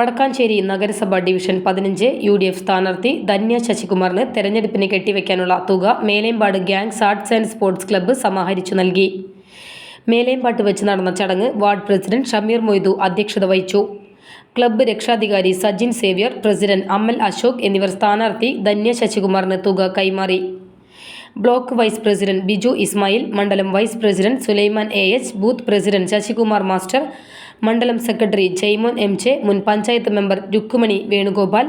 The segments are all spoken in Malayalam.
വടക്കാഞ്ചേരി നഗരസഭ ഡിവിഷൻ പതിനഞ്ച് യു ഡി എഫ് സ്ഥാനാർത്ഥി ധന്യ ശശികുമാറിന് തെരഞ്ഞെടുപ്പിന് കെട്ടിവെക്കാനുള്ള തുക Melempad gangs arts and sports club സമാഹരിച്ചു നൽകി. മേലേമ്പാട്ട് വെച്ച് നടന്ന ചടങ്ങ് വാർഡ് പ്രസിഡന്റ് ഷമീർ മൊയ്തു അധ്യക്ഷത വഹിച്ചു. ക്ലബ്ബ് രക്ഷാധികാരി സജിൻ സേവ്യർ പ്രസിഡന്റ് അമൽ അശോക് എന്നിവർ സ്ഥാനാർത്ഥി ധന്യ ശശികുമാറിന് തുക കൈമാറി. Block vice president Biju Ismail മണ്ഡലം vice president Sulaiman A H booth president Sasikumar master മണ്ഡലം സെക്രട്ടറി ജയ്മോൻ എം ജെ മുൻ പഞ്ചായത്ത് മെമ്പർ രുക്കുമണി വേണുഗോപാൽ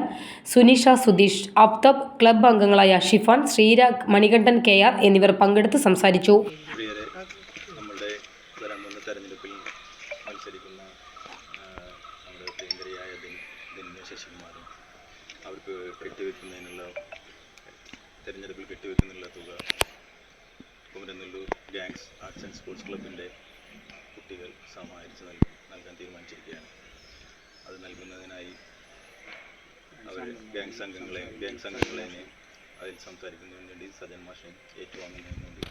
സുനിഷ സുധീഷ് അഫ്തബ് ക്ലബ്ബ് അംഗങ്ങളായ ഷിഫാൻ ശ്രീരാഗ് മണികണ്ഠൻ കെ ആർ എന്നിവർ പങ്കെടുത്ത് സംസാരിച്ചു. അവർക്ക് കെട്ടിവെക്കുന്നതിനുള്ള തെരഞ്ഞെടുപ്പിൽ കെട്ടിവെക്കുന്നില്ല തുക Kumaranellur gangs arts and sports ക്ലബിന്റെ കുട്ടികൾ സമാഹരിച്ച് നൽകി നൽകാൻ തീരുമാനിച്ചിരിക്കുകയാണ്. അത് നൽകുന്നതിനായി അവർ ഗാങ്സ് അംഗങ്ങളെ ഗാങ്സ് അംഗങ്ങളെയും അതിൽ സംസാരിക്കുന്നതിന് വേണ്ടി സജൻ മാഷൻ ഏറ്റുവാങ്ങുന്നതിന് വേണ്ടി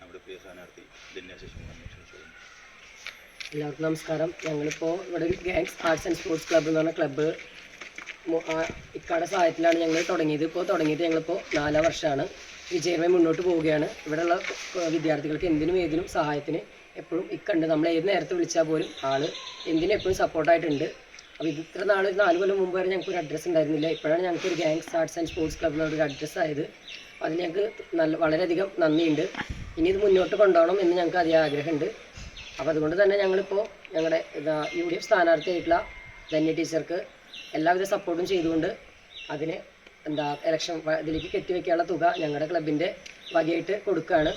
നമ്മുടെ പ്രിയ സ്ഥാനാർത്ഥി ധന്യ ശശികുമാറിനെ എല്ലാവർക്കും നമസ്കാരം. ഞങ്ങളിപ്പോൾ ഇവിടെ gangs arts and sports club എന്ന് പറഞ്ഞ ക്ലബ്ബ് ഇക്കാടെ സഹായത്തിലാണ് ഞങ്ങൾ തുടങ്ങിയത്. ഇപ്പോൾ തുടങ്ങിയിട്ട് ഞങ്ങളിപ്പോൾ നാലാം വർഷമാണ് വിജയമായി മുന്നോട്ട് പോവുകയാണ്. ഇവിടെയുള്ള വിദ്യാർത്ഥികൾക്ക് എന്തിനും ഏതിനും സഹായത്തിന് എപ്പോഴും ഇക്കണ്ട്. നമ്മൾ ഏത് നേരത്തെ വിളിച്ചാൽ പോലും ആൾ എന്തിനും എപ്പോഴും സപ്പോർട്ടായിട്ടുണ്ട്. അപ്പോൾ ഇത് ഇത്ര നാൾ നാല് കൊല്ലം മുമ്പ് വരെ ഞങ്ങൾക്ക് ഒരു അഡ്രസ്സ് ഉണ്ടായിരുന്നില്ല. ഇപ്പോഴാണ് ഞങ്ങൾക്ക് ഒരു gangs arts and sports club ഒരു അഡ്രസ്സ് ആയത്. അത് ഞങ്ങൾക്ക് നല്ല വളരെയധികം നന്ദിയുണ്ട്. ഇനി ഇത് മുന്നോട്ട് കൊണ്ടുപോകണം എന്ന് ഞങ്ങൾക്ക് അധികം ആഗ്രഹമുണ്ട്. അപ്പോൾ അതുകൊണ്ട് തന്നെ ഞങ്ങളിപ്പോൾ ഞങ്ങളുടെ യു ഡി എഫ് സ്ഥാനാർത്ഥിയായിട്ടുള്ള ധന്യ ടീച്ചർക്ക് എല്ലാവിധ സപ്പോർട്ടും ചെയ്തുകൊണ്ട് അതിനെ എന്താ ഇലക്ഷൻ ഇതിലേക്ക് കെട്ടിവെക്കാനുള്ള തുക ഞങ്ങളുടെ ക്ലബിന്റെ വകയായിട്ട് കൊടുക്കുകയാണ്